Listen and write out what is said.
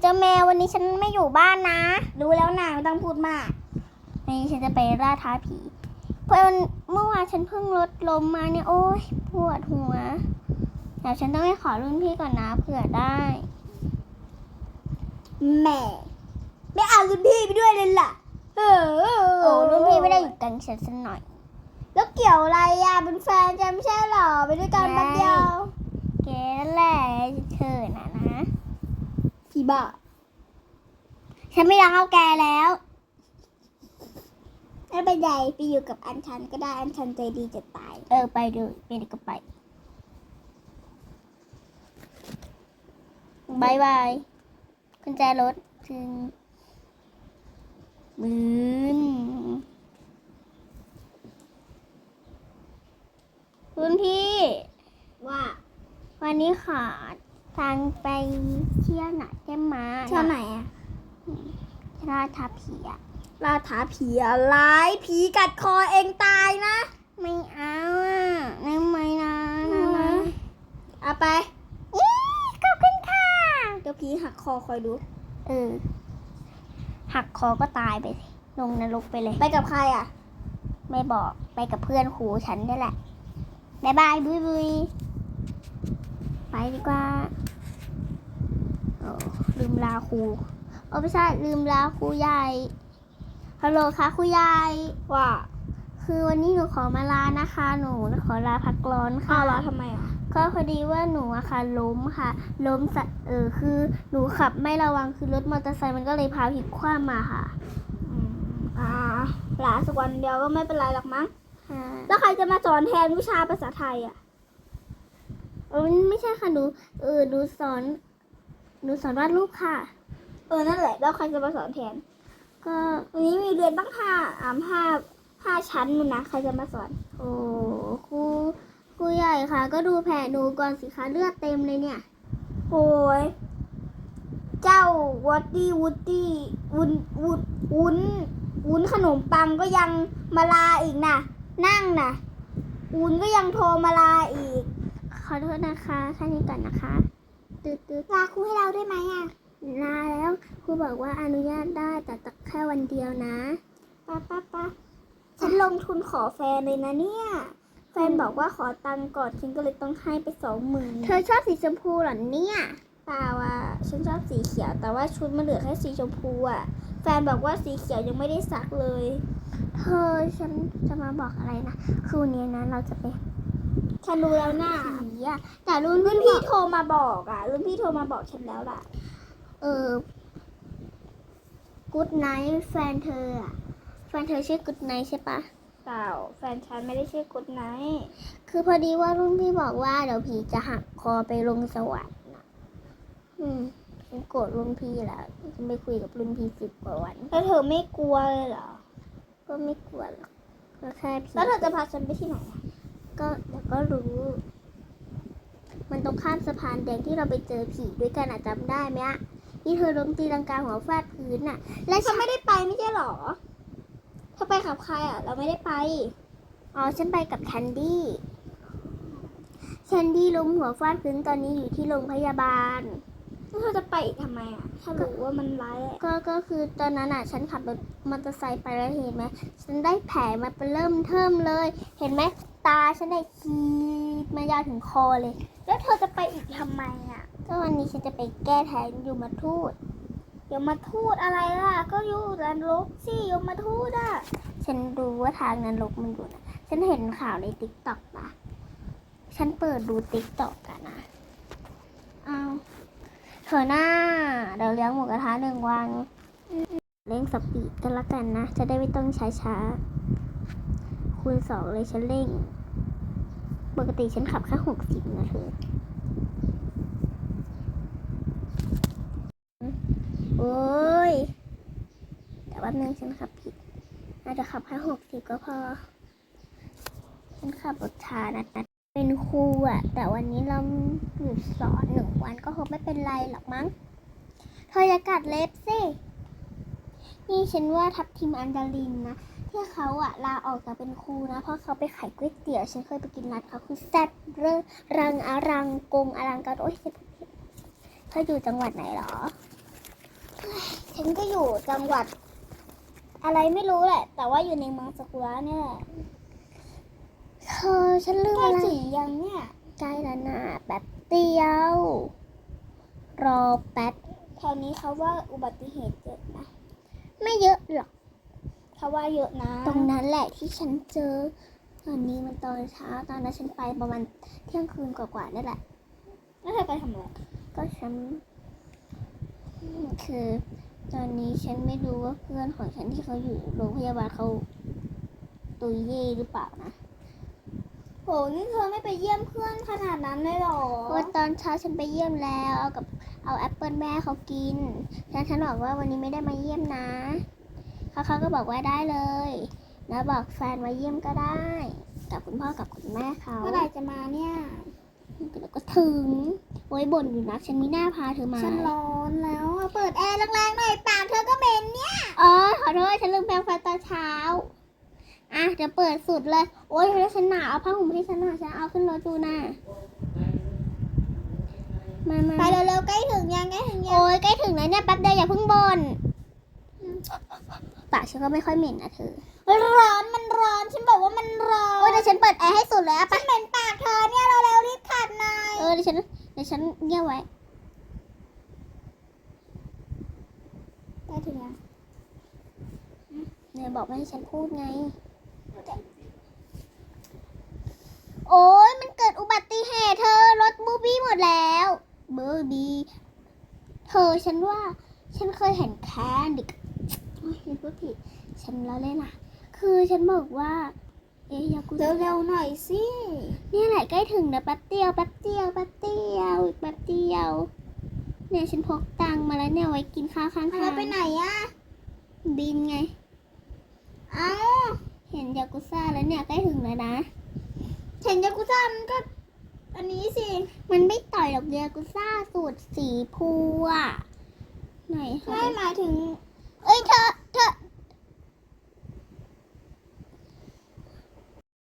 เจ้าแมววันนี้ฉันไม่อยู่บ้านนะ รู้แล้วนะไม่ต้องพูดมากวันนี้ฉันจะไปล่าท้าผีเพราะวันเมื่อวานฉันเพิ่งรถล้มมาเนี่ยโอ้ยปวดหัวเดี๋ยวฉันต้องไปขอรุ่นพี่ก่อนนะเผื่อได้แหม่ไม่เอารุ่นพี่ไปด้วยเลยล่ะเออโอ้รุ่นพี่ไม่ได้อยู่กันฉันสักหน่อย แล้วเกี่ยวอะไรอะเป็นแฟนจะไม่ใช่หรอไปด้วยกันแป๊บเดียวแกนั่นแหละเธอน่ะนะ พี่บ้า ฉันไม่รักเอาแกแล้วไม่เป็นไรไปอยู่กับอันชันก็ได้อันชันใจดีจะตาย เออไปดูไปไหนก็ไปบายบายกุญแจรถถึงบืนคุณพี่ว่าวันนี้ขอทางไปเที่ยวหน่อยได้ไหมเที่ยวไหนอะราชาผีอะล่าท้าผีอะไรผีกัดคอเองตายนะ ไม่เอาอะได้ไหมนะนะนะเอาไปอีขอบคุณค่ะเดี๋ยวผีหักคอคอยดู เออ หักคอก็ตายไปสิลงนรกไปเลย ไปกับใครอะ ไม่บอกไปกับเพื่อนครูฉันนี่แหละบายบายบุยบุย ไปดีกว่าโอ้ลืมลาครูโอ้ไม่ใช่ลืมลาครูใหญ่ฮัลโหลค่ะครูใหญ่ว่าคือวันนี้หนูขอมาลานะคะหนูขอลาพักร้อนข้าค่ะวร้อนทำไมอะก็พอดีว่าหนูอะค่ะล้มค่ะ ล้มสะเออคือหนูขับไม่ระวังคือรถมอเตอร์ไซค์มันก็เลยพาพลิกคว่ำมาค่ะอืมอ่าหลาสักวันเดียวก็ไม่เป็นไรหรอกมั้งอ่าแล้วใครจะมาสอนแทนวิชาภาษาไทยอะ เออไม่ใช่ค่ะหนูเออหนูสอนหนูสอนวาดรูปค่ะ เออนั่นแหละ แล้วใครจะมาสอนแทน ก็วันนี้มีเรียนตั้งห้าอ่าห้าห้าชั้นนู่นนะใครจะมาสอน โอ้ครูครูใหญ่ค่ะ ก็ดูแผลหนูก่อนสิคะเลือดเต็มเลยเนี่ยโอ้ยเจ้าวอตตี้วูดดี้วุ้นวุ้นวุ้นวุ้นขนมปังก็ยังมาลาอีกนะนั่งนะวุ้นก็ยังโทรมาลาอีกข อโทษนะคะแค่นี้ก่อนนะคะตืดตืดลาครูให้เราได้ไหมอะลาแล้วครูบอกว่าอนุญาตได้แต่ตักแค่วันเดียวนะป้าป้าป้าฉันลงทุนขอแฟนเลยนะเนี่ย แฟนบอกว่าขอตังค์ก่อนฉันก็เลยต้องให้ไปสองหมื่นเธอชอบสีชมพูเหรอเนี่ยเปล่าอะฉันชอบสีเขียว แต่ว่าชุดมันเหลือแค่สีชมพูอะ แฟนบอกว่าสีเขียวยังไม่ได้ซักเลย เธอฉันจะมาบอกอะไรนะ คือวันนี้นะเราจะไป ฉันรู้แล้วนะผีอะแต่รุ่นรุ่รุ่นนพี่พี่โทรมาบอกอะ รุ่นพี่โทรมาบอกฉันแล้วล่ะ เออกูดไนท์แฟนเธออะแฟนเธอชื่อกูดไนท์ใช่ปะเปล่า แฟนฉันไม่ได้ชื่อกุดไนท์คือพอดีว่ารุ่นพี่บอกว่าเดี๋ยวผีจะหักคอไปลงสวรรค์นะอืมฉันโกรธรุ่นพี่แล้วฉันไปคุยกับรุ่นพี่สิบกว่าวัน แล้วเธอไม่กลัวเลยเหรอ ก็ไม่กลัวหรอกก็แค่ผีแล้วเธอจะพาฉันไปที่ไหนอะ ก็เดี๋ยวก็รู้ มันตรงข้ามสะพานแดงที่เราไปเจอผีด้วยกันอะจำได้ไหมอะที่เธอล้มตีลังกาหัวฟาดพื้นอะและฉัฉันนไม่ได้ไปไม่ใช่เหรอเธอไปกับใครอะเราไม่ได้ไป อ๋อฉันไปกับแคนดี้แคนดี้ล้มหัวฟาดพื้นตอนนี้อยู่ที่โรงพยาบาล แล้วเธอจะไปอีกทำไมอะถ้ารู้ว่ามันร้ายอะก็ก็คือตอนนั้นอะฉันขับรถมอเตอร์ไซค์ไปแล้วเห็นไหมฉันได้แผลมาเป็นเริ่มเทิมเลย เห็นไหมตาฉันได้ขีดมายาวถึงคอเลย แล้วเธอจะไปอีกทำไมอะก็วันนี้ฉันจะไปแก้แค้นอยู่มาทูตเดี๋ยวมาทูดอะไรล่ะ ก็อยู่แลนลกสิยมมาทูดอะ ฉันรู้ว่าทางนั้นลกมันอยู่นะ ฉันเห็นข่าวในติ๊กต็อกนะ ฉันเปิดดูติ๊กต็อกกันนะเอา เธอหน้าเดี๋ยวเลี้ยงหมูกระทะหนึ่งวันเร่งสปีดกันละกันนะ จะได้ไม่ต้องช้าช้าคูณสองเลยฉันเร่ง ปกติฉันขับแค่หกสิบนะเธอโอ้ยแต่ว่านึงฉันขับผิดอาจจะขับแค่หกสิบก็พอ ฉันขับรถช้านะ เป็นครูอะแต่วันนี้เราหยุดสอนหนึ่งวันก็คงไม่เป็นไรหรอกมั้งเธออย่ากัดเล็บสิ นี่ฉันว่าทับทิมอันดาลินนะที่เขาอะลาออกจากเป็นครูนะ เพราะเขาไปขายก๋วยเตี๋ยว ฉันเคยไปกินร้านเขาคือแซ่บเรื่องรังอารังกงอลังการโอ้ยเธออยู่จังหวัดไหนหรอ ฉันก็อยู่จังหวัด อะไรไม่รู้แหละ แต่ว่าอยู่ในเมืองสกุระเนี่ยแหละ เธอฉันลืมใกล้อะไรถึงยังเนี่ยใกล้แล้วนะแป๊บเดียว รอแป๊บแถวนี้เขาว่าอุบัติเหตุเยอะนะ ไม่เยอะหรอกเขาว่าเยอะนะ ตรงนั้นแหละที่ฉันเจอ ตอนนี้มันตอนเช้าตอนนั้นฉันไปประมาณเที่ยงคืนกว่าๆนี่แหละแล้วเธอไปทำอะไรก็ฉันอืมคือ ตอนนี้ฉันไม่รู้ว่าเพื่อนของฉันที่เขาอยู่โรงพยาบาลเขาตุยเย่หรือเปล่านะ โหนี่เธอไม่ไปเยี่ยมเพื่อนขนาดนั้นเลยเหรอเพราะว่าตอนเช้าฉันไปเยี่ยมแล้ว เอากับเอาแอปเปิลแม่เขากินแล้วฉันบอกว่าวันนี้ไม่ได้มาเยี่ยมนะเขาเขาก็บอกว่าได้เลย แล้วบอกแฟนมาเยี่ยมก็ได้ กับคุณพ่อกับคุณแม่เขาเมื่อไหร่จะมาเนี่ยเดี๋ยวก็ถึงโอ้ยบ่นอยู่นะฉันมีหน้าพาเธอมาฉันร้อนแล้วอะเปิดแอร์แรงๆหน่อยปากเธอก็เหม็นเนี่ยอ๋อขอโทษฉันลืมแปรงฟันตอนเช้า อะเดี๋ยวเปิดสุดเลย โอ๊ยแล้วฉันหนาวเอาผ้าห่มให้ฉันหน่อยฉันเอาขึ้นรถดูนะมามาไปเร็วๆใกล้ถึงยังใกล้ถึงยังโอ๊ยใกล้ถึงแล้วเนี่ยแป๊บเดียวอย่าเพิ่งบน่นปากฉันก็ไม่ค่อยเหม็นนะเธอ ร้อนมันร้อนฉันบอกว่ามันร้อโอ๊ยนเดี๋ยวฉันเปิดแอร์ให้สุดเลยอะฉัไปนเหม็นปากเธอเนี่ยเราเร็วๆรีบขัดหน่อยเออเดี๋ยวฉันเดี๋ยวฉันเงียบไว้ใกล้ถึงยังเนี่ยบอกไม่ให้ฉันพูดไง โอ๊ยมันเกิดอุบัติเหตุเธอรถบูบี้หมดแล้วเบอร์บี้เธอฉันว่า ฉันเคยเห็นแคนดิโอ้ยฉันพูดผิด ฉันล้อเล่นนะคือฉันบอกว่า เอ๊ยยากุเร็วๆหน่อยสิเนี่ยแหละใกล้ถึงนะแป๊บเดียวแป๊บเดียวแป๊บเดียวอีกแป๊บเดียวเนี่ยฉันพกตังค์มาแล้วเนี่ยไว้กินข้าวข้างเธทาองไปไหนอะบินไง เอ้า เห็นยากุซ่าแล้วเนี่ยใกล้ถึงแล้วนะ เห็นยากุซ่ามันก็ อันนี้สิ มันไม่ต่อยหรอกยากุซ่าสูตรสีพูอะไหนคะไม่หมายถึงเฮ้ยเธอ